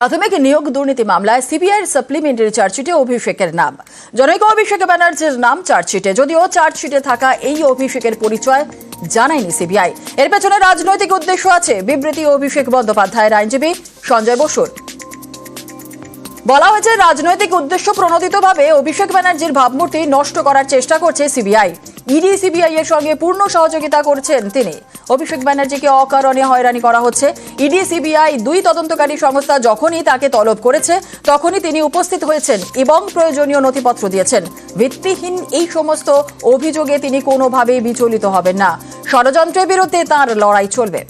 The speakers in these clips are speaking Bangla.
প্রাথমিক নিয়োগ দুর্নীতি মামলায় সিবিআইয়ের সাপ্লিমেন্টারি চার্জশিটে অভিষেকের নাম। জনৈক অভিষেক ব্যানার্জির নাম চার্জশিটে যদিও চার্জশিটে থাকা এই অভিষেকের পরিচয় জানায়নি সিবিআই। এর পেছনে রাজনৈতিক উদ্দেশ্য আছে। বিবৃতি অভিষেক বন্দ্যোপাধ্যায়ের আইনজীবী সঞ্জয় বসুর। বলা হয়েছে, রাজনৈতিক উদ্দেশ্য প্রণোদিতভাবে অভিষেক ব্যানার্জির ভাবমূর্তি নষ্ট করার চেষ্টা করছে সিবিআই। ইডি, সিবিআই এর সঙ্গে পূর্ণ সহযোগিতা করছেন তিনি। অভিষেক ব্যানার্জিকে অকারণে হয়রানি করা হচ্ছে। ইডি, সিবিআই দুই তদন্তকারী সংস্থা যখনই তাকে তলব করেছে, তখনই তিনি উপস্থিত হয়েছেন এবং প্রয়োজনীয় নথিপত্র দিয়েছেন। ভিত্তিহীন এই সমস্ত অভিযোগে তিনি কোনোভাবেই বিচলিত হবেন না। ষড়যন্ত্রের বিরুদ্ধে তার লড়াই চলবে।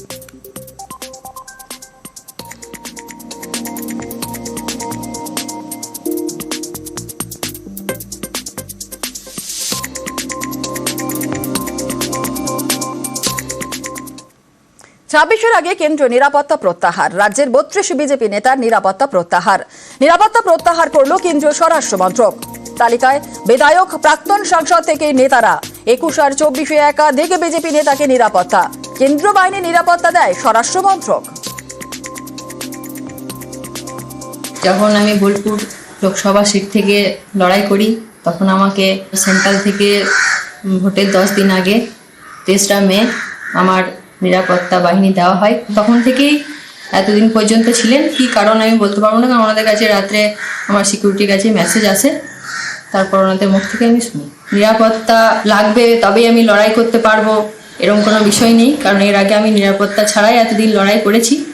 ছাব্বিশের আগে কেন্দ্রীয় নিরাপত্তা প্রত্যাহার, রাজ্যের বত্রিশ বিজেপি নেতার নিরাপত্তা প্রত্যাহার। নিরাপত্তা প্রত্যাহার করল কেন্দ্রীয় স্বরাষ্ট্র মন্ত্রক। তালিকায়, বিধায়ক, প্রাক্তন সাংসদ থেকে নেতারা, একুশ আর চব্বিশে একাধিক বিজেপি নেতাকে নিরাপত্তা। কেন্দ্রীয় বাহিনী নিরাপত্তা দেয় স্বরাষ্ট্র মন্ত্রক। যখন আমি বোলপুর লোকসভা সিট থেকে লড়াই করি, তখন আমাকে সেন্ট্রাল থেকে ভোটের দশ দিন আগে তেসরা মে আমার নিরাপত্তা বাহিনী দেওয়া হয়। তখন থেকেই এতদিন পর্যন্ত ছিলেন। কি কারণ আমি বলতে পারব না, কারণ ওনাদের কাছে রাত্রে আমার সিকিউরিটির কাছে মেসেজ আসে। তারপর ওনাদের মুখ থেকে আমি শুনি। নিরাপত্তা লাগবে, তবেই আমি লড়াই করতে পারব এরকম কোনো বিষয় নেই। কারণ এর আগে আমি নিরাপত্তা ছাড়াই এতদিন লড়াই করেছি।